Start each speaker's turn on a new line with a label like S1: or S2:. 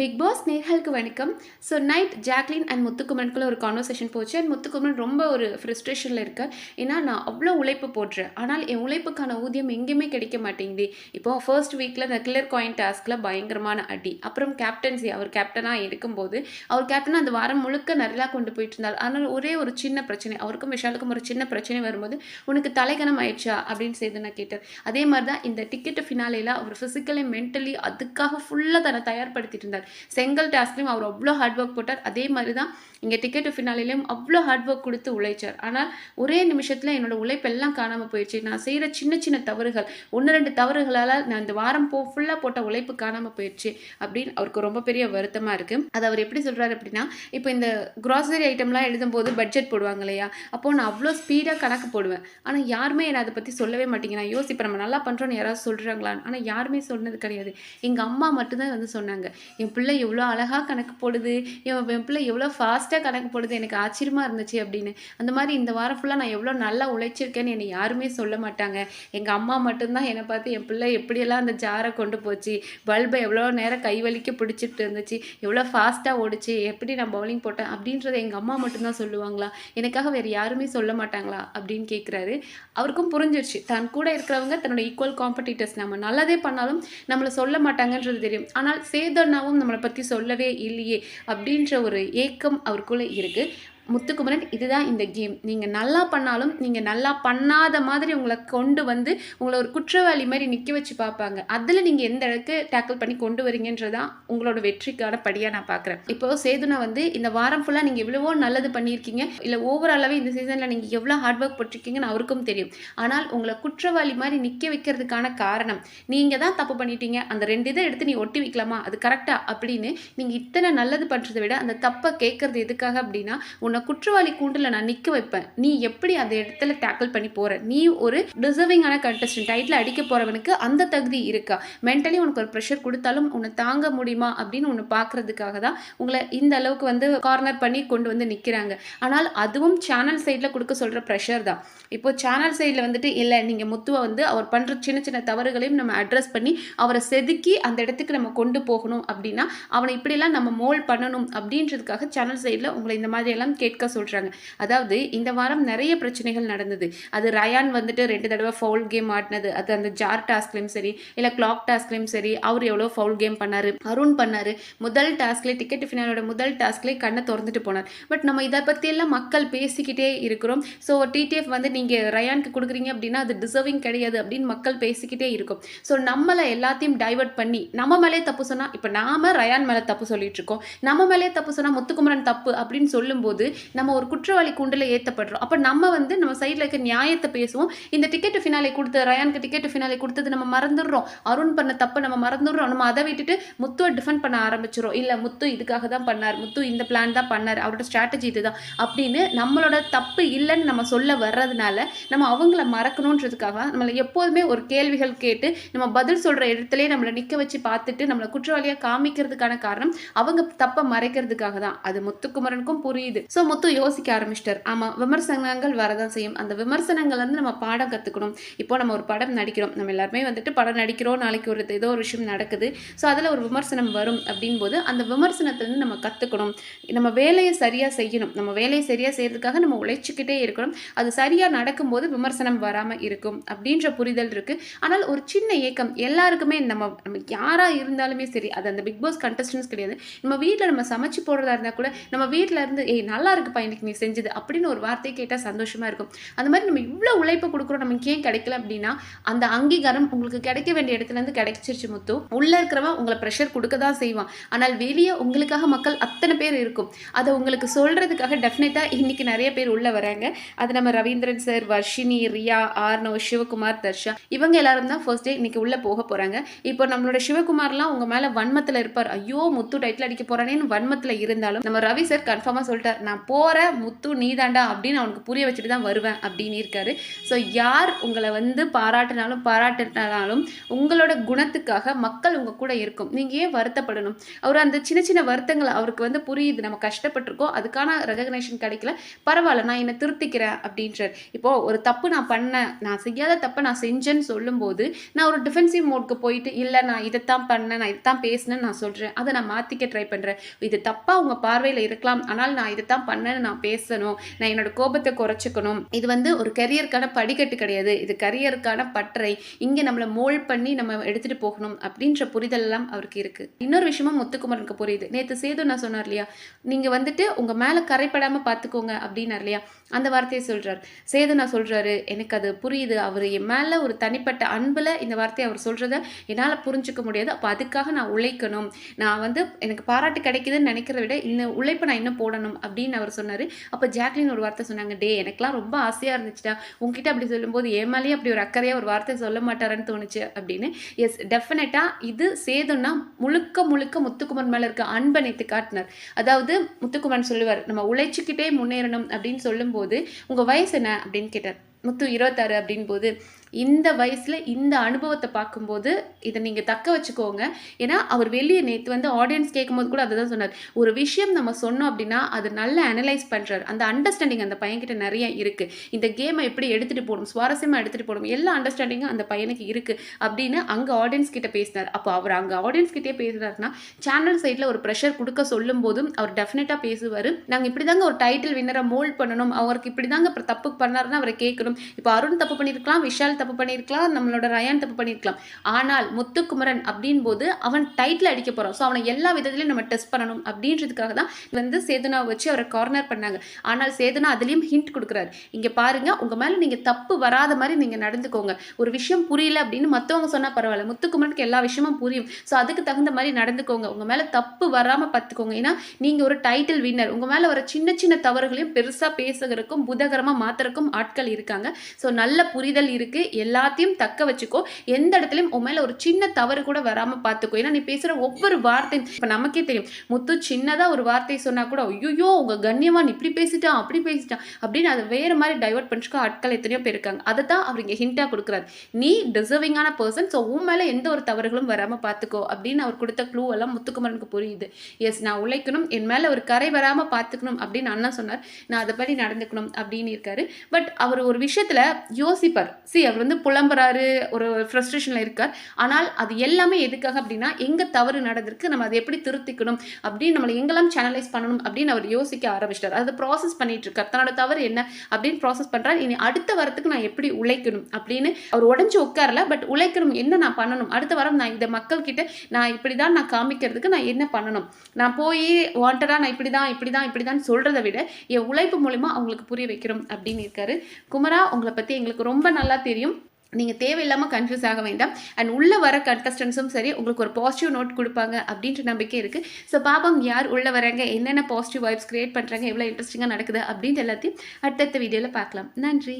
S1: Big Boss நேர்களுக்கு வணக்கம். So night Jacqueline and முத்துக்குமரனுக்குள்ள ஒரு கான்வர்சேஷன் போச்சு. அண்ட் முத்துக்குமரன் ரொம்ப ஒரு ஃப்ரஸ்ட்ரேஷனில் இருக்க ஏன்னா நான் அவ்வளோ உழைப்பு போடுறேன். ஆனால் என் உழைப்புக்கான ஊதியம் எங்கேயுமே கிடைக்க மாட்டேங்குது. இப்போ ஃபர்ஸ்ட் வீக்கில் இந்த கிளர் காயின் டாஸ்கில் பயங்கரமான அடி. அப்புறம் கேப்டன்சி அவர் கேப்டனாக இருக்கும்போது அவர் கேப்டனாக அந்த வாரம் முழுக்க நல்லா கொண்டு போயிட்டு இருந்தார். ஆனால் ஒரே ஒரு சின்ன பிரச்சனை. அவருக்கும் விஷாலுக்கும் ஒரு சின்ன பிரச்சனை வரும்போது உனக்கு தலைகணம் ஆயிடுச்சா? அப்படின்னு செய்து நான் கேட்டேன் அதே மாதிரி தான் இந்த டிக்கெட்டு ஃபினாலையில் அவர் ஃபிசிக்கலி மென்டலி அதுக்காக ஃபுல்லாக தன்னை தயார்படுத்திட்டு இருந்தார். செங்கல் டாஸ்க்லையும் அவர் அவ்வளோ ஹார்ட் ஒர்க் போட்டார். அதே மாதிரி தான் இங்கே டிக்கெட் ஃபினாலிலையும் அவ்வளோ ஹார்ட் ஒர்க் கொடுத்து உழைச்சார். ஆனால் ஒரே நிமிஷத்தில் என்னோட உழைப்பெல்லாம் காணாமல் போயிடுச்சு நான் செய்கிற சின்ன சின்ன தவறுகள் ஒன்று ரெண்டு தவறுகளால் நான் இந்த வாரம் போ ஃபுல்லாக போட்ட உழைப்பு காணாமல் போயிடுச்சு அப்படின்னு அவருக்கு ரொம்ப பெரிய வருத்தமாக இருக்குது அது அவர் எப்படி சொல்கிறாரு அப்படின்னா இப்போ இந்த க்ராசரி ஐட்டம்லாம் எழுதும்போது பட்ஜெட் போடுவாங்க இல்லையா? அப்போது நான் அவ்வளோ ஸ்பீடாக கணக்கு போடுவேன். ஆனால் யாருமே என்னை அதை பற்றி சொல்லவே மாட்டேங்க. நான் யோசிப்பேன் நம்ம நல்லா பண்ணுறோன்னு யாராவது சொல்கிறாங்களான்னு ஆனால் யாருமே சொன்னது கிடையாது. எங்கள் அம்மா மட்டும்தான் வந்து சொன்னாங்க. என் பிள்ளை எவ்வளோ அழகாக கணக்கு போடுது என் என் பிள்ளை எவ்வளோ ஃபாஸ்ட்டாக கணக்கு போடுது எனக்கு ஆச்சரியமாக இருந்துச்சு அப்படின்னு. அந்த மாதிரி இந்த வாரம் ஃபுல்லாக நான் எவ்வளோ நல்லா உழைச்சிருக்கேன்னு என்னை யாருமே சொல்ல மாட்டாங்க. எங்கள் அம்மா மட்டும்தான் என்னை பார்த்து என் பிள்ளை எப்படியெல்லாம் அந்த ஜாரை கொண்டு போச்சு பல்பை எவ்வளோ நேரம் கை வலிக்க பிடிச்சிட்டு இருந்துச்சு எவ்வளோ ஃபாஸ்ட்டாக ஓடிச்சு எப்படி நான் பவுலிங் போட்டேன் அப்படின்றத எங்கள் அம்மா மட்டும்தான் சொல்லுவாங்களா? எனக்காக வேறு யாருமே சொல்ல மாட்டாங்களா? அப்படின்னு கேட்குறாரு அவருக்கும் புரிஞ்சிருச்சு. தன் கூட இருக்கிறவங்க தன்னோட ஈக்குவல் காம்படிட்டர்ஸ் நம்ம நல்லதே பண்ணாலும் நம்மளை சொல்ல மாட்டாங்கன்றது தெரியும். ஆனால் சேதன்னாவும் நம்மளை பற்றி சொல்லவே இல்லையே அப்படின்ற ஒரு ஏக்கம் அவருக்குள்ளே இருக்குது முத்துக்குமரன் இதுதான் இந்த கேம் நீங்கள் நல்லா பண்ணாலும் நீங்கள் நல்லா பண்ணாத மாதிரி உங்களை கொண்டு வந்து உங்களை ஒரு குற்றவாளி மாதிரி நிற்க வச்சு பார்ப்பாங்க. அதில் நீங்கள் எந்த அளவுக்கு டேக்கிள் பண்ணி கொண்டு வரீங்கன்றதான் உங்களோட வெற்றிக்கான படியாக நான் பார்க்குறேன். இப்போ சேதுனா வந்து இந்த வாரம் ஃபுல்லாக நீங்கள் எவ்வளவோ நல்லது பண்ணியிருக்கீங்க. இல்லை ஓவராலாகவே இந்த சீசனில் நீங்கள் எவ்வளோ ஹார்ட் ஒர்க் போட்டிருக்கீங்கன்னு அவருக்கும் தெரியும். ஆனால் உங்களை குற்றவாளி மாதிரி நிற்க வைக்கிறதுக்கான காரணம் நீங்கள் தான் தப்பு பண்ணிட்டீங்க. அந்த ரெண்டு இதை எடுத்து நீ ஒட்டி வைக்கலாமா? அது கரெக்டாக அப்படின்னு நீங்கள் இத்தனை நல்லது பண்ணுறதை விட அந்த தப்பை கேட்குறது எதுக்காக அப்படின்னா உன்னை குற்றவாளி கூண்டில் நான் நிற்க வைப்பேன். நீ எப்படி அந்த இடத்துல டேக்கிள் பண்ணி போகிற நீ ஒரு டிசர்விங்கான கண்டஸ்டன்ட் டைட்டில் அடிக்க போகிறவனுக்கு அந்த தகுதி இருக்கா? மென்டலி உனக்கு ஒரு ப்ரெஷர் கொடுத்தாலும் உன்னை தாங்க முடியுமா? அப்படின்னு ஒன்று பார்க்குறதுக்காக தான் உங்களை இந்த அளவுக்கு வந்து கார்னர் பண்ணி கொண்டு வந்து நிற்கிறாங்க ஆனால் அதுவும் சேனல் சைடில் கொடுக்க சொல்கிற ப்ரெஷர் தான். இப்போ சேனல் சைடில் வந்துட்டு இல்லை நீங்கள் முத்துவை வந்து அவர் பண்ணுற சின்ன சின்ன தவறுகளையும் நம்ம அட்ரஸ் பண்ணி அவரை செதுக்கி அந்த இடத்துக்கு நம்ம கொண்டு போகணும் அப்படின்னா அவனை இப்படியெல்லாம் நம்ம மோல் பண்ணணும். அப்படின்றதுக்காக சேனல் சைடில் உங்களை இந்த மாதிரி எல்லாம் கேட்க சொல்கிறாங்க அதாவது இந்த வாரம் நிறைய பிரச்சனைகள் நடந்தது. அது ரயான் வந்துட்டு ரெண்டு தடவை ஃபவுல் கேம் ஆடினது. அது அந்த ஜார் டாஸ்க்லையும் சரி இல்லை கிளாக் டாஸ்க்லையும் சரி அவர் எவ்வளோ ஃபவுல் கேம் பண்ணார் அருண் பண்ணார். முதல் டாஸ்க்லேயே டிக்கெட் ஃபினாலோட முதல் டாஸ்க்லேயே கண்ணை திறந்துட்டு போனார். பட் நம்ம இதை பற்றியெல்லாம் மக்கள் பேசிக்கிட்டே இருக்கிறோம். ஸோ டிடிஎஃப் வந்து நீங்கள் ரயானுக்கு கொடுக்குறீங்க அப்படின்னா அது டிசர்விங் கிடையாது அப்படின்னு மக்கள் பேசிக்கிட்டே இருக்கும். ஸோ நம்மளை எல்லாத்தையும் டைவர்ட் பண்ணி நம்ம மேலே தப்பு சொன்னால் இப்போ நாம ரயான் மேலே தப்பு சொல்லிட்டு இருக்கோம். நம்ம மேலே தப்பு சொன்னால் முத்துக்குமரன் தப்பு அப்படின்னு சொல்லும்போது நம்ம ஒரு குற்றவாளி கூண்டில் ஏற்றப்படுறோம் அப்போ நம்ம வந்து நம்ம சைடில் இருக்க நியாயத்தை பேசுவோம். இந்த டிக்கெட் ஃபினாலே கொடுத்த ரயானுக்கு டிக்கெட் ஃபினாலே கொடுத்தது நம்ம மறந்துடுறோம். அருண் பண்ண தப்பை நம்ம மறந்துடுறோம். நம்ம அதை விட்டுட்டு முத்துவை டிஃபெண்ட் பண்ண ஆரம்பிச்சிடும் இல்லை முத்து இதுக்காக தான் பண்ணார். முத்து இந்த பிளான் தான் பண்ணார். அவரோட ஸ்ட்ராட்டஜி இதுதான். அப்படின்னு நம்மளோட தப்பு இல்லைன்னு நம்ம சொல்ல வர்றதுனால நம்ம அவங்கள மறக்கணுன்றதுக்காக நம்மளை எப்போதுமே ஒரு கேள்விகள் கேட்டு நம்ம பதில் சொல்கிற இடத்துலயே நம்மளை நிற்க வச்சு பார்த்துட்டு நம்மளை குற்றவாளியாக காமிக்கிறதுக்கான காரணம் அவங்க தப்பை மறைக்கிறதுக்காக தான். அது முத்துக்குமரனுக்கும் புரியுது. ஸோ ஸோ முத்து யோசிக்க ஆரம்பிச்சிட்டார். ஆமாம் விமர்சனங்கள் வரதான் செய்யும். அந்த விமர்சனங்கள் வந்து நம்ம பாடம் கற்றுக்கணும் இப்போ நம்ம ஒரு படம் நடிக்கிறோம். நம்ம எல்லாருமே வந்துட்டு படம் நடிக்கிறோம். நாளைக்கு ஒரு ஏதோ ஒரு விஷயம் நடக்குது. ஸோ அதில் ஒரு விமர்சனம் வரும் அப்படின் போது அந்த விமர்சனத்துலேருந்து நம்ம கற்றுக்கணும் நம்ம வேலையை சரியாக செய்யணும். நம்ம வேலையை சரியாக செய்யறதுக்காக நம்ம உழைச்சிக்கிட்டே இருக்கணும். அது சரியாக நடக்கும்போது விமர்சனம் வராமல் இருக்கும் அப்படின்ற புரிதல் இருக்குது ஆனால் ஒரு சின்ன ஏக்கம். எல்லாருக்குமே நம்ம நம்ம யாராக இருந்தாலுமே சரி அது அந்த பிக் பாஸ் கண்டஸ்டன்ஸ் கிடையாது. நம்ம வீட்டில் நம்ம சமைச்சு போடுறதா இருந்தால் கூட நம்ம வீட்டில் இருந்து ஏய் நல்லா இருக்குப்பா இன்றைக்கி நீ செஞ்சது அப்படின்னு ஒரு வார்த்தை கேட்டால் சந்தோஷமா இருக்கும். அந்த மாதிரி நம்ம இவ்வளோ உழைப்பு கொடுக்குறோம் நமக்கு ஏன் கிடைக்கல அப்படின்னா அந்த அங்கீகாரம் உங்களுக்கு கிடைக்க வேண்டிய இடத்துல இருந்து கிடைச்சிருச்சு முத்து. உள்ள இருக்கிறவன் உங்களை ப்ரெஷர் கொடுக்க தான் செய்வான். ஆனால் வெளியே உங்களுக்காக மக்கள் அத்தனை பேர் இருக்கும். அதை உங்களுக்கு சொல்றதுக்காக டெஃபினட்டாக இன்றைக்கி நிறைய பேர் உள்ள வராங்க. அது நம்ம ரவீந்திரன் சார் வர்ஷினி ரியா ஆர்னவ் சிவகுமார் தர்ஷா. இவங்க எல்லாரும் தான் ஃபர்ஸ்ட் டே இன்னைக்கு உள்ள போக போறாங்க. இப்போ நம்மளோட சிவகுமார்லாம் உங்க மேல வன்மத்துல இருப்பார். ஐயோ முத்து டைட்டில் அடிக்க போகிறானேன்னு வன்மத்துல இருந்தாலும் நம்ம ரவி சார் கன்ஃபார்மாக சொல்லிட்டார். நான் நான் போகிற முத்து நீதாண்டா அப்படின்னு அவனுக்கு புரிய வச்சுட்டு தான் வருவேன் அப்படின்னு இருக்காரு. ஸோ யார் உங்களை வந்து பாராட்டினாலும் பாராட்டினாலும் உங்களோட குணத்துக்காக மக்கள் உங்கள் கூட இருக்கும். நீங்கள் ஏன் வருத்தப்படணும்? அவர் அந்த சின்ன சின்ன வருத்தங்களை அவருக்கு வந்து புரியுது. நம்ம கஷ்டப்பட்டிருக்கோம். அதுக்கான ரெகக்னேஷன் கிடைக்கல. பரவாயில்ல நான் என்னை திருத்திக்கிறேன் அப்படின்றார். இப்போது ஒரு தப்பு நான் பண்ணேன். நான் செய்யாத தப்பை நான் செஞ்சேன்னு சொல்லும்போது நான் ஒரு டிஃபென்சிவ் மோட்க்கு போயிட்டு இல்லை நான் இதைத்தான் பண்ணேன். நான் இதைத்தான் பேசினேன்னு நான் சொல்கிறேன் அதை நான் மாற்றிக்க ட்ரை பண்ணுறேன் இது தப்பாக உங்கள் பார்வையில் இருக்கலாம். ஆனால் நான் இதைத்தான் பண்ணேன்னு நான் பேசணும். நான் என்னோட கோபத்தை குறைச்சிக்கணும். இது வந்து ஒரு கரியருக்கான படிக்கட்டு கிடையாது. இது கரியருக்கான பட்டறை இங்கே நம்மளை மோல்ட் பண்ணி நம்ம எடுத்துகிட்டு போகணும் அப்படின்ற புரிதல் எல்லாம் அவருக்கு இருக்குது இன்னொரு விஷயமும் முத்துக்குமரனுக்கு புரியுது. நேற்று சேது நான் சொன்னார் இல்லையா? நீங்கள் வந்துட்டு உங்கள் மேலே கரைப்படாமல் பார்த்துக்கோங்க அப்படின்னார் இல்லையா? அந்த வார்த்தையை சொல்கிறார் சேது நான் சொல்கிறாரு எனக்கு அது புரியுது. அவர் என் மேலே ஒரு தனிப்பட்ட அன்பில் இந்த வார்த்தையை அவர் சொல்கிறத என்னால் புரிஞ்சிக்க முடியாது. அப்போ அதுக்காக நான் உழைக்கணும். நான் வந்து எனக்கு பாராட்டு கிடைக்குதுன்னு நினைக்கிறத விட இன்னும் உழைப்பை நான் இன்னும் போடணும் அப்படின்னு அவர் சொன்னார். அப்போ ஜாக்லின் ஒரு வார்த்தை சொன்னாங்க டே எனக்குலாம் ரொம்ப ஆசையாக இருந்துச்சுடா. உங்ககிட்ட அப்படி சொல்லும்போது என் அப்படி ஒரு அக்கறையாக ஒரு வார்த்தை சொல்ல மாட்டாரன்னு தோணுச்சு அப்படின்னு. எஸ் டெஃபினட்டாக இது சேதுன்னா முழுக்க முழுக்க முத்துக்குமன் மேலே இருக்க அன்பை நேற்று காட்டினார். அதாவது முத்துக்குமன் சொல்லுவார் நம்ம உழைச்சிக்கிட்டே முன்னேறணும் அப்படின்னு சொல்லும்போது உங்கள் வயசு என்ன? அப்படின்னு கேட்டார். முத்து இருபத்தாறு அப்படின் போது இந்த வயசில் இந்த அனுபவத்தை பார்க்கும்போது இதை நீங்கள் தக்க வச்சுக்கோங்க. ஏன்னா அவர் வெளியே நேற்று வந்து ஆடியன்ஸ் கேட்கும்போது கூட அதை தான் சொன்னார். ஒரு விஷயம் நம்ம சொன்னோம் அப்படின்னா அது நல்லா அனலைஸ் பண்ணுறாரு அந்த அண்டர்ஸ்டாண்டிங் அந்த பையன்கிட்ட நிறைய இருக்குது இந்த கேமை எப்படி எடுத்துகிட்டு போகணும் சுவாரஸ்யமாக எடுத்துகிட்டு போகணும் எல்லா அண்டர்ஸ்டாண்டிங்கும் அந்த பையனுக்கு இருக்குது அப்படின்னு அங்கே ஆடியன்ஸ் கிட்டே பேசினார். அப்போ அவர் அங்கே ஆடியன்ஸ் கிட்டே பேசுகிறாருன்னா சேனல் சைடில் ஒரு ப்ரெஷர் கொடுக்க சொல்லும் போதும் அவர் டெஃபினட்டாக பேசுவார். நாங்கள் இப்படி தாங்க ஒரு டைட்டில் வின்னரை மோல்ட் பண்ணணும். அவருக்கு இப்படி தாங்க அப்புறம் தப்பு பண்ணாருன்னா அவரை கேட்கணும். இப்போ அருண் தப்பு பண்ணியிருக்கலாம் விஷால் தப்பு பண்ணியிருக்கலாம் நம்மளோட ரயான் தப்பு பண்ணியிருக்கலாம். ஆனால் முத்துக்குமரன் அப்படின் போது அவன் டைட்டில் அடிக்க போகிறான் ஸோ அவனை எல்லா விதத்துலையும் நம்ம டெஸ்ட் பண்ணணும் அப்படின்றதுக்காக தான் வந்து சேதுனா வச்சு அவரை கார்னர் பண்ணாங்க. ஆனால் சேதுனா அதுலேயும் ஹிண்ட் கொடுக்குறாரு. இங்கே பாருங்க உங்கள் மேலே நீங்கள் தப்பு வராத மாதிரி நீங்கள் நடந்துக்கோங்க. ஒரு விஷயம் புரியல அப்படின்னு மற்றவங்க சொன்னால் பரவாயில்ல. முத்துக்குமரனுக்கு எல்லா விஷயமும் புரியும். ஸோ அதுக்கு தகுந்த மாதிரி நடந்துக்கோங்க. உங்கள் மேலே தப்பு வராமல் பார்த்துக்கோங்க. ஏன்னா நீங்கள் ஒரு டைட்டில் வின்னர் உங்கள் மேலே வர சின்ன சின்ன தவறுகளையும் பெருசாக பேசுகிறதுக்கும் புதகரமாக மாத்துறதுக்கும் ஆட்கள் இருக்காங்க. ஸோ நல்ல புரிதல் இருக்குது எல்லாத்தையும் தக்க வச்சுக்கோ. எந்த இடத்துலையும் உன் மேலே ஒரு சின்ன தவறு கூட வராமல் பார்த்துக்கோ ஏன்னா நீ பேசுகிற ஒவ்வொரு வார்த்தையும் இப்போ நமக்கே தெரியும். முத்து சின்னதாக ஒரு வார்த்தை சொன்னால் கூட ஐயோ உங்கள் கண்ணியமான் இப்படி பேசிட்டான் அப்படி பேசிட்டான் அப்படின்னு அதை வேறு மாதிரி டைவர்ட் பண்ணிச்சுக்கோ. ஆட்கள் எத்தனையோ பேர் இருக்காங்க. அதை தான் அவர் இங்கே ஹிண்டாக கொடுக்குறாரு. நீ டிசர்விங்கான பர்சன் ஸோ உன் மேலே எந்த ஒரு தவறுகளும் வராமல் பார்த்துக்கோ அப்படின்னு அவர் கொடுத்த க்ளூ எல்லாம் முத்துக்குமரனுக்கு புரியுது. எஸ் நான் உழைக்கணும். என் மேலே ஒரு கரை வராமல் பார்த்துக்கணும் அப்படின்னு அண்ணா சொன்னார். நான் அதை படி நடந்துக்கணும் அப்படின்னு இருக்காரு. பட் அவர் ஒரு விஷயத்தில் யோசிப்பார். சி அவர் வந்து புலம்புறாரு ஒரு ஃப்ரஸ்ட்ரேஷனில் இருக்கார். ஆனால் அது எல்லாமே எதுக்காக அப்படின்னா எங்கே தவறு நடந்திருக்கு நம்ம அதை எப்படி திருத்திக்கணும் அப்படின்னு நம்மளை எங்கெல்லாம் சேனலைஸ் பண்ணணும் அப்படின்னு அவர் யோசிக்க ஆரம்பிச்சிட்டார். அதை ப்ராசஸ் பண்ணிட்டு இருக்கார் தன்னோட தவறு என்ன அப்படின்னு ப்ராசஸ் பண்ணுறாரு இனி அடுத்த வாரத்துக்கு நான் எப்படி உழைக்கணும் அப்படின்னு அவர் உடஞ்சி உட்காரல பட் உழைக்கணும் என்ன நான் பண்ணணும்? அடுத்த வாரம் நான் இந்த மக்கள்கிட்ட நான் இப்படி தான் நான் காமிக்கிறதுக்கு நான் என்ன பண்ணணும்? நான் போய் வாண்டடாக நான் இப்படி தான் இப்படி தான் இப்படி தான் சொல்கிறத விட என் உழைப்பு மூலிமா அவங்களுக்கு புரிய வைக்கிறோம் அப்படின்னு இருக்காரு. குமரா உங்களை பற்றி எங்களுக்கு ரொம்ப நல்லா தெரியும். நீங்கள் தேவையில்லாமல் கன்ஃபியூஸ் ஆக வேண்டாம். அண்ட் உள்ளே வர கண்டஸ்டன்ஸும் சரி உங்களுக்கு ஒரு பாசிட்டிவ் நோட் கொடுப்பாங்க அப்படின்ற நம்பிக்கை இருக்குது ஸோ பாப்பம் யார் உள்ளே வராங்க என்னென்ன பாசிட்டிவ் வைப்ஸ் க்ரியேட் பண்ணுறாங்க எவ்வளோ இன்ட்ரெஸ்டிங்காக நடக்குது அப்படின்ட்டு எல்லாத்தையும் அடுத்தடுத்த வீடியோவில் பார்க்கலாம். நன்றி.